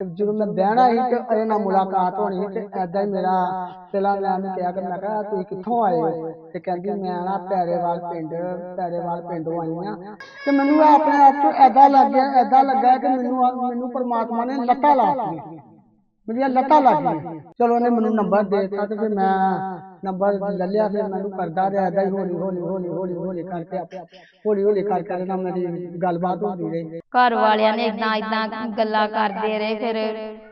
ਜਦੋਂ ਮੈਂ ਬਹਿਣਾ ਸੀ ਤੇ ਇਹਦੇ ਨਾਲ ਮੁਲਾਕਾਤ ਹੋਣੀ ਸੀ ਤੇ ਐਦਾਂ ਹੀ ਮੇਰਾ ਪਹਿਲਾਂ ਮੈਂ ਉਹਨੂੰ ਕਿਹਾ ਕਿ ਮੈਂ ਕਿਹਾ ਤੁਸੀਂ ਕਿੱਥੋਂ ਆਏ ਹੋ? ਤੇ ਕਹਿੰਦੀ, ਮੈਂ ਨਾ ਪੈਰੇਵਾਲ ਪਿੰਡ, ਪੈਰੇਵਾਲ ਪਿੰਡੋਂ ਆਈ ਆ ਤੇ ਮੈਨੂੰ ਆਪਣੇ ਆਪ ਤੋਂ ਐਦਾਂ ਲੱਗ ਗਿਆ ਐਦਾਂ ਲੱਗਾ ਕਿ ਮੈਨੂੰ ਮੈਨੂੰ ਪਰਮਾਤਮਾ ਨੇ ਲੱਤਾਂ ਲਾਤੀਆਂ ਮੇਰੀਆਂ ਲੱਤਾਂ ਲੱਗ ਗਈਆਂ। ਚਲੋ, ਉਹਨੇ ਮੈਨੂੰ ਨੰਬਰ ਦੇ ਦਿੱਤਾ ਤੇ ਫਿਰ ਮੈਂ ਨੰਬਰ ਲੈ ਲਿਆ ਫਿਰ ਮੈਨੂੰ ਕਰਦਾ ਰਿਹਾ ਏਦਾਂ ਹੀ ਹੌਲੀ ਹੌਲੀ ਹੌਲੀ ਹੌਲੀ ਹੌਲੀ ਕਰਕੇ ਹੌਲੀ ਹੌਲੀ ਕਰਕੇ ਇਹਦੇ ਨਾਲ ਮੇਰੀ ਗੱਲਬਾਤ ਹੁੰਦੀ ਰਹੀ। ਘਰ ਵਾਲਿਆਂ ਨੇ ਇਦਾਂ ਇਦਾਂ ਗੱਲਾਂ ਕਰਦੇ ਰਹੇ ਫਿਰ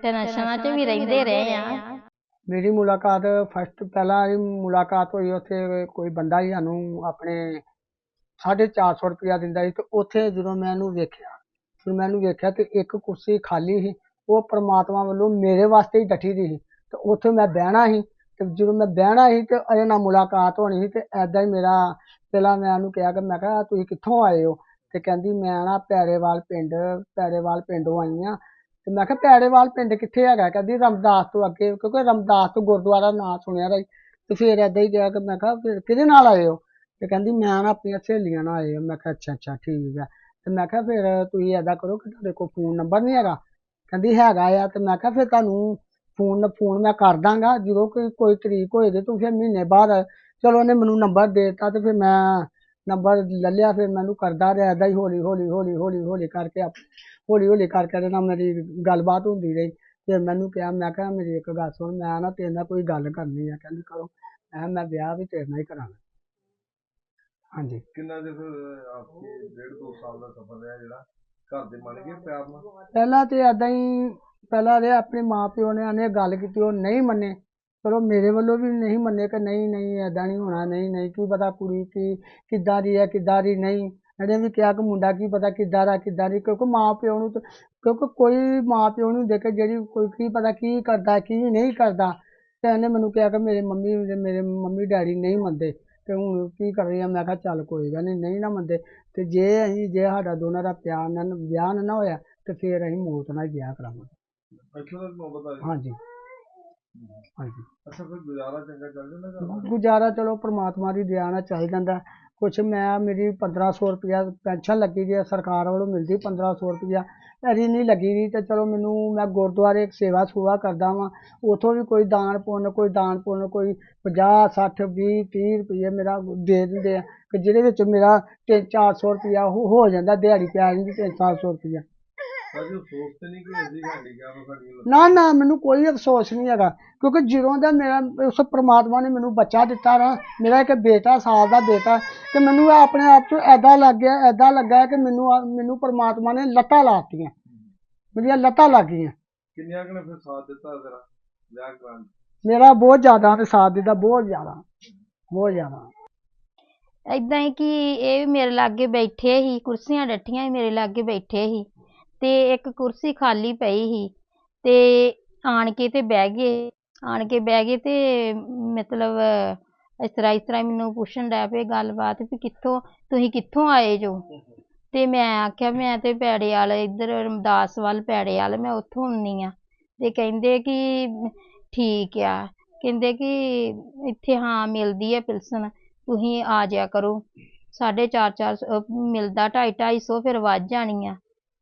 ਟੈਨਸ਼ਨਾਂ 'ਚ ਵੀ ਰਹਿੰਦੇ ਰਹੇ ਆ। ਮੇਰੀ ਮੁਲਾਕਾਤ ਫਸਟ ਪਹਿਲਾਂ ਇਹ ਮੁਲਾਕਾਤ ਹੋਈ ਉੱਥੇ ਕੋਈ ਬੰਦਾ ਹੀ ਸਾਨੂੰ ਆਪਣੇ 450 ਰੁਪਇਆ ਦਿੰਦਾ ਸੀ ਤੇ ਉੱਥੇ ਜਦੋਂ ਮੈਂ ਇਹਨੂੰ ਵੇਖਿਆ ਫਿਰ ਮੈਂ ਇਹਨੂੰ ਵੇਖਿਆ ਤੇ ਇੱਕ ਕੁਰਸੀ ਖਾਲੀ ਸੀ ਉਹ ਪ੍ਰਮਾਤਮਾ ਵੱਲੋਂ ਮੇਰੇ ਵਾਸਤੇ ਹੀ ਡੱਠੀ ਦੀ ਸੀ ਤੇ ਉੱਥੇ ਮੈਂ ਬਹਿਣਾ ਸੀ ਤੇ ਜਦੋਂ ਮੈਂ ਬਹਿਣਾ ਸੀ ਤੇ ਇਹਦੇ ਨਾਲ ਮੁਲਾਕਾਤ ਹੋਣੀ ਸੀ ਤੇ ਐਦਾਂ ਹੀ ਮੇਰਾ ਪਹਿਲਾਂ ਮੈਂ ਉਹਨੂੰ ਕਿਹਾ ਕਿ ਮੈਂ ਕਿਹਾ ਤੁਸੀਂ ਕਿੱਥੋਂ ਆਏ ਹੋ? ਤੇ ਕਹਿੰਦੀ, ਮੈਂ ਨਾ ਪੈਰੇਵਾਲ ਪਿੰਡ, ਪੈਰੇਵਾਲ ਪਿੰਡੋਂ ਆਈ ਆ ਤੇ ਮੈਂ ਕਿਹਾ, ਪੈਰੇਵਾਲ ਪਿੰਡ ਕਿੱਥੇ ਹੈਗਾ? ਕਹਿੰਦੀ, ਰਮਦਾਸ ਤੋਂ ਅੱਗੇ। ਕਿਉਂਕਿ ਰਮਦਾਸ ਤੋਂ ਗੁਰਦੁਆਰਾ ਨਾਂ ਸੁਣਿਆ ਰਹੀ ਤੇ ਫਿਰ ਏਦਾਂ ਹੀ ਕਿਹਾ ਕਿ ਮੈਂ ਕਿਹਾ, ਫਿਰ ਕਿਹਦੇ ਨਾਲ ਆਏ ਹੋ? ਤੇ ਕਹਿੰਦੀ, ਮੈਂ ਨਾ ਆਪਣੀਆਂ ਸਹੇਲੀਆਂ ਨਾਲ ਆਏ ਹਾਂ। ਮੈਂ ਕਿਹਾ, ਅੱਛਾ ਅੱਛਾ, ਠੀਕ ਹੈ ਤੇ ਮੈਂ ਕਿਹਾ, ਫਿਰ ਤੁਸੀਂ ਏਦਾਂ ਕਰੋ ਕਿ ਤੁਹਾਡੇ ਕੋਲ ਫੋਨ ਨੰਬਰ ਨਹੀਂ ਹੈਗਾ? ਕਹਿੰਦੀ, ਹੈਗਾ ਆ। ਤੇ ਮੈਂ ਕਿਹਾ, ਫਿਰ ਤੁਹਾਨੂੰ ਫੋਨ ਫੋਨ ਮੈਂ ਕਰ ਦਾਂਗਾ, ਜਦੋਂ ਕੋਈ ਕੋਈ ਤਰੀਕ ਹੋਏਗੀ ਤੂੰ ਫਿਰ ਮਹੀਨੇ ਬਾਅਦ ਚਲੋ ਉਹਨੇ ਮੈਨੂੰ ਨੰਬਰ ਦੇ ਦਿੱਤਾ ਤੇ ਫਿਰ ਮੈਂ ਨੰਬਰ ਲੈ ਲਿਆ, ਫਿਰ ਮੈਨੂੰ ਕਰਦਾ ਰਿਹਾ ਏਦਾਂ ਹੀ ਹੌਲੀ ਹੌਲੀ ਹੌਲੀ ਹੌਲੀ ਹੌਲੀ ਕਰਕੇ ਹੌਲੀ ਹੌਲੀ ਕਰਕੇ ਇਹਦੇ ਨਾਲ ਮੇਰੀ ਗੱਲਬਾਤ ਹੁੰਦੀ ਰਹੀ। ਫਿਰ ਮੈਨੂੰ ਕਿਹਾ, ਮੈਂ ਕਿਹਾ ਮੇਰੀ ਇੱਕ ਗੱਲ ਸੁਣ, ਮੈਂ ਨਾ ਤੇਰੇ ਨਾਲ ਕੋਈ ਗੱਲ ਕਰਨੀ ਆ, ਕਹਿੰਦੀ ਕਰੋ। ਮੈਂ ਮੈਂ ਵਿਆਹ ਵੀ ਤੇਰੇ ਨਾਲ ਹੀ ਕਰਾਂਗਾ। ਹਾਂਜੀ। ਕਿੰਨਾ ਚਿਰ ਫਿਰ ਆਪਕੇ ਡੇਢ ਦੋ ਸਾਲ ਦਾ ਸਫ਼ਰ ਰਿਹਾ ਜਿਹੜਾ? ਘਰ ਦੇ ਮੰਨ ਗਏ ਪਿਆਰ ਨਾਲ। ਪਹਿਲਾਂ ਤੇ ਏਦਾਂ ਹੀ, ਪਹਿਲਾਂ ਦੇ ਆਪਣੇ ਮਾਪਿਓ ਨੇ ਆਨੇ ਗੱਲ ਕੀਤੀ, ਉਹ ਨਹੀਂ ਮੰਨੇ। ਪਰ ਉਹ ਮੇਰੇ ਵੱਲੋਂ ਵੀ ਨਹੀਂ ਮੰਨੇ ਕਿ ਨਹੀਂ ਨਹੀਂ, ਏਦਾਂ ਨਹੀਂ ਹੋਣਾ, ਨਹੀਂ ਨਹੀਂ, ਕੀ ਪਤਾ ਕੁੜੀ ਕੀ, ਕਿੱਦਾਂ ਦੀ ਹੈ, ਕਿੱਦਾਂ ਦੀ ਨਹੀਂ। ਇਹਨੇ ਵੀ ਕਿਹਾ ਕਿ ਮੁੰਡਾ ਕੀ ਪਤਾ ਕਿੱਦਾਂ ਦਾ, ਕਿੱਦਾਂ ਦੀ, ਕਿਉਂਕਿ ਮਾਂ ਪਿਓ ਨੂੰ ਤਾਂ- ਕਿਉਂਕਿ ਕੋਈ ਮਾਂ ਪਿਓ ਨੂੰ ਦੇਖੇ ਜਿਹੜੀ ਕੋਈ ਕੀ ਪਤਾ ਕੀ ਕਰਦਾ, ਕੀ ਨਹੀਂ ਕਰਦਾ, ਤੇ ਇਹਨੇ ਮੈਨੂੰ ਕਿਹਾ ਕਿ ਮੇਰੇ ਮੰਮੀ ਮੇਰੇ ਮੰਮੀ ਡੈਡੀ ਨਹੀਂ ਮੰਨਦੇ। ਤੇ ਹੁਣ ਕੀ ਕਰ ਰਹੀ ਆ? ਮੈਂ ਕਿਹਾ ਚੱਲ ਕੋਈ ਗੱਲ ਨਹੀਂ ਨਹੀਂ ਨਾ ਮੰਨਦੇ। ਤੇ ਜੇ ਅਸੀਂ ਜੇ ਸਾਡਾ ਦੋਨਾਂ ਦਾ ਪਿਆਰ ਨਾਲ ਵਿਆਹ ਨਾ ਨਾ ਹੋਇਆ ਤੇ ਫਿਰ ਅਸੀਂ ਮੌਤ ਨਾਲ ਹੀ ਵਿਆਹ ਕਰਾਂਗੇ ਅੱਛਾ ਤੱਕ ਮੁਹੱਬਤ ਆ ਗਈ ਹਾਂਜੀ। ਹਾਂਜੀ। ਅੱਛਾ ਫਿਰ ਗੁਜ਼ਾਰਾ ਚੰਗਾ ਚੱਲ ਜਾਂਦਾ ਘਰ ਦਾ? ਗੁਜ਼ਾਰਾ ਚਲੋ ਪ੍ਰਮਾਤਮਾ ਦੀ ਦਇਆ ਨਾਲ ਚੱਲ ਜਾਂਦਾ। ਕੁਛ ਮੈਂ ਮੇਰੀ 1500 ਰੁਪਇਆ ਪੈਨਸ਼ਨ ਲੱਗੀ ਦੀ ਹੈ ਸਰਕਾਰ ਵੱਲੋਂ ਮਿਲਦੀ 1500 ਰੁਪਇਆ। ਐਰੀ ਨਹੀਂ ਲੱਗੀ ਦੀ ਤੇ ਚਲੋ ਮੈਨੂੰ ਮੈਂ ਗੁਰਦੁਆਰੇ ਇੱਕ ਸੇਵਾ ਸੁਵਾ ਕਰਦਾ ਵਾਂ। ਉਥੋਂ ਵੀ ਕੋਈ ਦਾਨ ਪੁੰਨ ਕੋਈ ਦਾਨ ਪੁੰਨ ਕੋਈ 50 60 20 30 ਰੁਪਏ ਮੇਰਾ ਦੇ ਦਿੰਦੇ ਆ। ਕਿ ਜਿਹਦੇ ਵਿੱਚ ਮੇਰਾ 3-400 ਰੁਪਇਆ ਹੋ ਹੋ ਜਾਂਦਾ ਦਿਹਾੜੀ ਪੈ ਜਾਂਦੀ 3-400 ਰੁਪਇਆ। ਭਾਜੀ ਉਹ ਸੋਚ ਤੇ ਨਹੀਂ ਕਿ ਅਸੀਂ ਹੈਂਡੀਕੈਪ ਸਾਡੀ ਲੱਤ- ਨਾ ਨਾ ਮੈਨੂੰ ਕੋਈ ਅਫਸੋਸ ਨਹੀਂ ਹੈਗਾ ਕਿਉਂਕਿ ਜਦੋਂ ਦਾ ਮੇਰਾ ਉਸ ਪ੍ਰਮਾਤਮਾ ਨੇ ਮੈਨੂੰ ਬੱਚਾ ਦਿੱਤਾ ਨਾ ਮੇਰਾ ਇੱਕ ਬੇਟਾ ਸਾਲ ਦਾ ਬੇਟਾ ਤੇ ਮੈਨੂੰ ਇਹ ਆਪਣੇ ਆਪ ਤੋਂ ਐਦਾਂ ਲੱਗ ਗਿਆ ਐਦਾਂ ਲੱਗਾ ਕਿ ਮੈਨੂੰ ਆ- ਮੈਨੂੰ ਪ੍ਰਮਾਤਮਾ ਨੇ ਲੱਤਾਂ ਲਾਤੀਆਂ ਮੇਰੀਆਂ ਲੱਤਾਂ ਲੱਗ ਗਈਆਂ। ਕਿੰਨਿਆਂ ਕੁ ਨੇ ਫਿਰ ਸਾਥ ਦਿੱਤਾ ਤੇਰਾ? ਵਿਆਹ ਕਰਾਉਣ 'ਚ? ਮੇਰਾ ਬਹੁਤ ਜ਼ਿਆਦਾ ਤੇ ਸਾਥ ਦਿੱਤਾ ਬਹੁਤ ਜ਼ਿਆਦਾ ਬਹੁਤ ਜ਼ਿਆਦਾ। ਇਦਾਂ ਹੀ ਕਿ ਇਹ ਵੀ ਮੇਰੇ ਲਾਗੇ ਬੈਠੇ ਸੀ ਕੁਰਸੀਆਂ ਡੱਠੀਆਂ ਸੀ ਮੇਰੇ ਲਾਗੇ ਬੈਠੇ ਸੀ। ਤੇ ਇੱਕ ਕੁਰਸੀ ਖਾਲੀ ਪਈ ਸੀ ਤੇ ਆਣ ਕੇ ਤੇ ਬਹਿ ਗਏ, ਆਣ ਕੇ ਬਹਿ ਗਏ ਤੇ ਮਤਲਬ ਇਸ ਤਰ੍ਹਾਂ ਇਸ ਤਰ੍ਹਾਂ ਮੈਨੂੰ ਪੁੱਛਣ ਡੈ ਪਏ ਗੱਲਬਾਤ ਵੀ ਕਿੱਥੋਂ, ਤੁਸੀਂ ਕਿੱਥੋਂ ਆਏ ਜੋ? ਤੇ ਮੈਂ ਆਖਿਆ, ਮੈਂ ਤੇ ਪੈੜੇ ਵਾਲੇ ਇੱਧਰ ਰਮਦਾਸ ਵੱਲ ਪੈੜੇ ਵਾਲ ਮੈਂ ਉੱਥੋਂ ਆਉਂਦੀ ਆ। ਤੇ ਕਹਿੰਦੇ ਕਿ ਠੀਕ ਆ, ਕਹਿੰਦੇ ਕਿ ਇੱਥੇ ਹਾਂ ਮਿਲਦੀ ਹੈ ਪਿਲਸਨ, ਤੁਸੀਂ ਆ ਜਾਇਆ ਕਰੋ। ਸਾਢੇ ਚਾਰ ਚਾਰ ਸੌ- ਅਹ ਮਿਲਦਾ ਢਾਈ ਢਾਈ ਸੌ ਫਿਰ ਵੱਧ ਜਾਣੀ ਆ।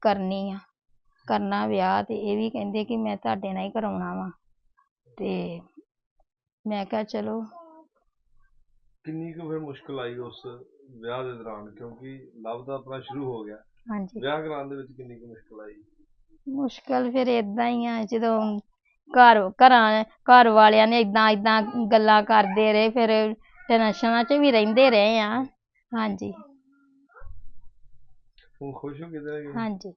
ਕਰਨੀ ਆ ਕਰਨਾ ਵਿਆਹ ਤੇ ਇਹ ਵੀ ਕਹਿੰਦੇ ਕਿ ਮੈਂ ਤੁਹਾਡੇ ਨਾਲ ਹੀ ਕਰਾਉਣਾ ਵਾ। ਤੇ ਮੈਂ ਕਿਹਾ ਚਲੋ। ਕਿੰਨੀ ਕੁ ਫਿਰ ਮੁਸ਼ਕਲ ਆਈ ਉਸ ਵਿਆਹ ਦੇ ਦੌਰਾਨ? ਕਿਉਂਕਿ ਲਵ ਦਾ ਆਪਣਾ ਸ਼ੁਰੂ ਹੋ ਗਿਆ। ਹਾਂਜੀ। ਵਿਆਹ ਕਰਾਉਣ ਦੇ ਵਿੱਚ ਕਿੰਨੀ ਕੁ ਮੁਸ਼ਕਲ ਆਈ? ਮੁਸ਼ਕਲ ਫਿਰ ਏਦਾਂ ਹੀ ਆ ਜਦੋਂ ਘਰ ਘਰਾਂ ਘਰ ਵਾਲਿਆਂ ਨੇ ਏਦਾਂ ਏਦਾਂ ਗੱਲਾਂ ਕਰਦੇ ਰਹੇ ਫਿਰ ਟੈਨਸ਼ਨਾਂ 'ਚ ਵੀ ਰਹਿੰਦੇ ਰਹੇ ਆ। ਹਾਂਜੀ। ਹੁਣ ਖੁਸ਼ ਹੋ ਕਿਤੇ ਨਾ ਕਿਤੇ? ਹਾਂਜੀ।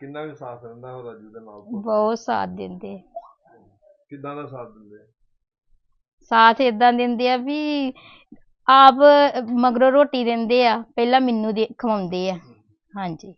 ਕਿੰਨਾ ਕੁ ਸਾਥ ਰਹਿੰਦਾ ਉਹ ਰਾਜੂ ਦੇ ਨਾਲ ਬਹੁਤ ਸਾਥ ਦਿੰਦੇ। ਕਿੱਦਾਂ ਦਾ ਸਾਥ ਦਿੰਦੇ? ਆ? ਸਾਥ ਏਦਾਂ ਦਿੰਦੇ ਆ ਵੀ ਆਪ ਮਗਰੋਂ ਰੋਟੀ ਦਿੰਦੇ ਆ ਪਹਿਲਾਂ ਮੈਨੂੰ ਦੇ ਖਵਾਉਂਦੇ ਆ। ਹਾਂਜੀ।